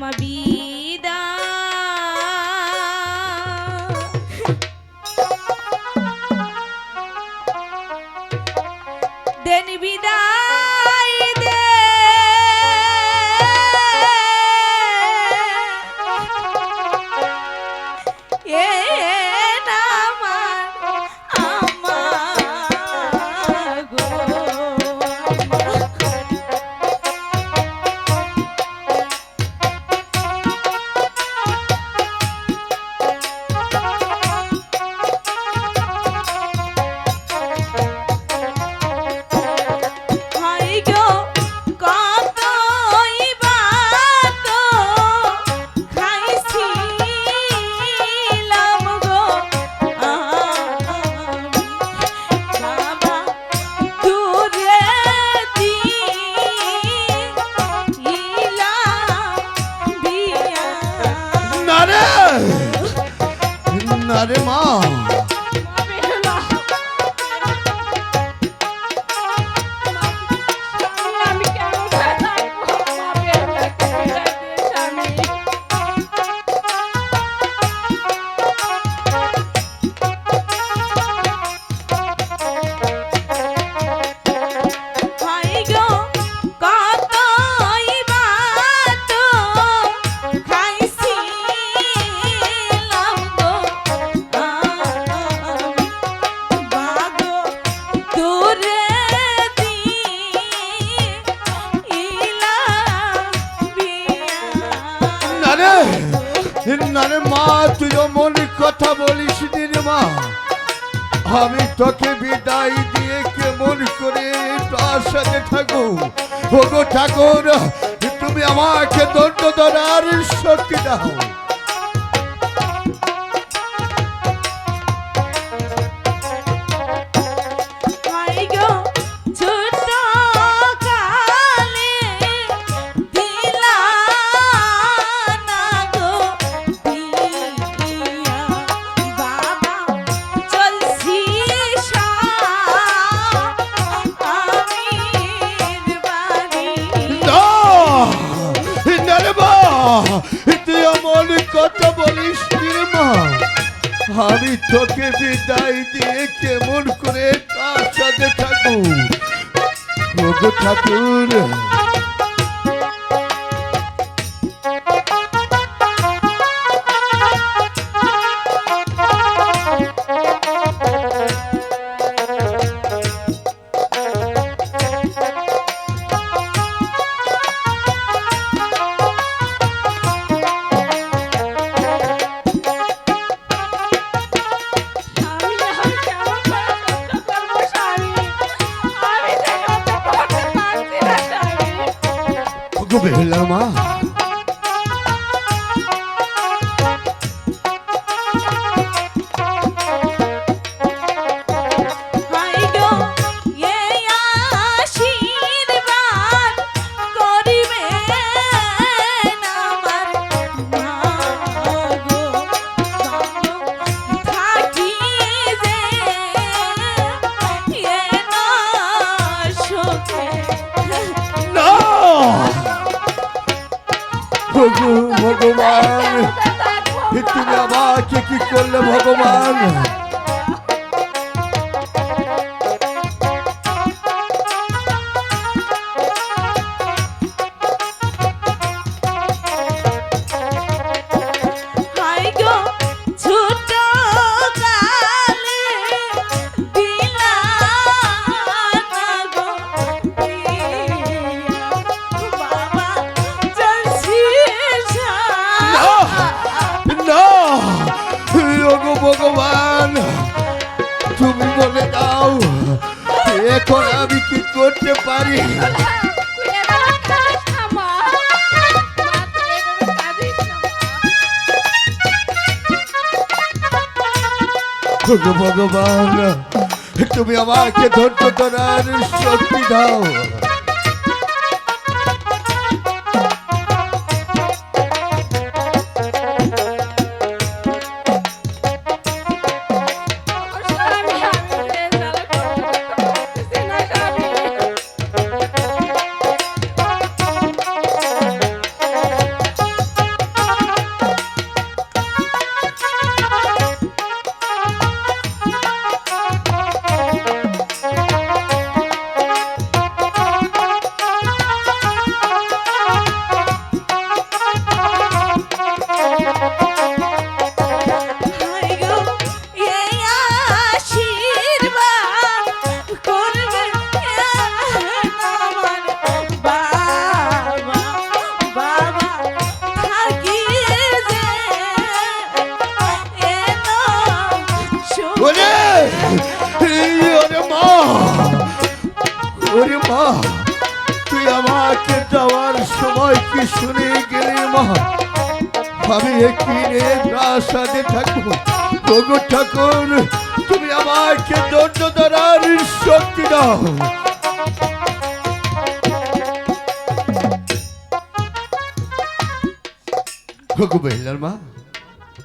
মা না রে মা, তুই মনে কথা বলিস রে মা আমি তোকে বিদায় দিয়ে কেমন করে তার সাথে থাকো ওগো ঠাকুর, তুমি আমাকে দণ্ড ধরার শক্তি দাও। তুই অমন কথা বলিস মা। আমি তোকে বিদায় দিয়ে কেমন করে তার সাথে থাকব ঠাকুর। ওগো তুমি আমাকে কি করলে ভগবান? তুমি বলে দাও এখন আমি কি করতে পারি? ভগবান তুমি আমাকে ধৈর্য ধরার শক্তি দাও। ওরে মা, তুই আমাকে যাওয়ার সময় কি শুনে গেলে মা? আমি রে প্রাসাদে থাকব। প্রভু ঠাকুর, তুমি আমাকে ধৈর্য ধরার শক্তি দাও। ভগু মহিলার মা।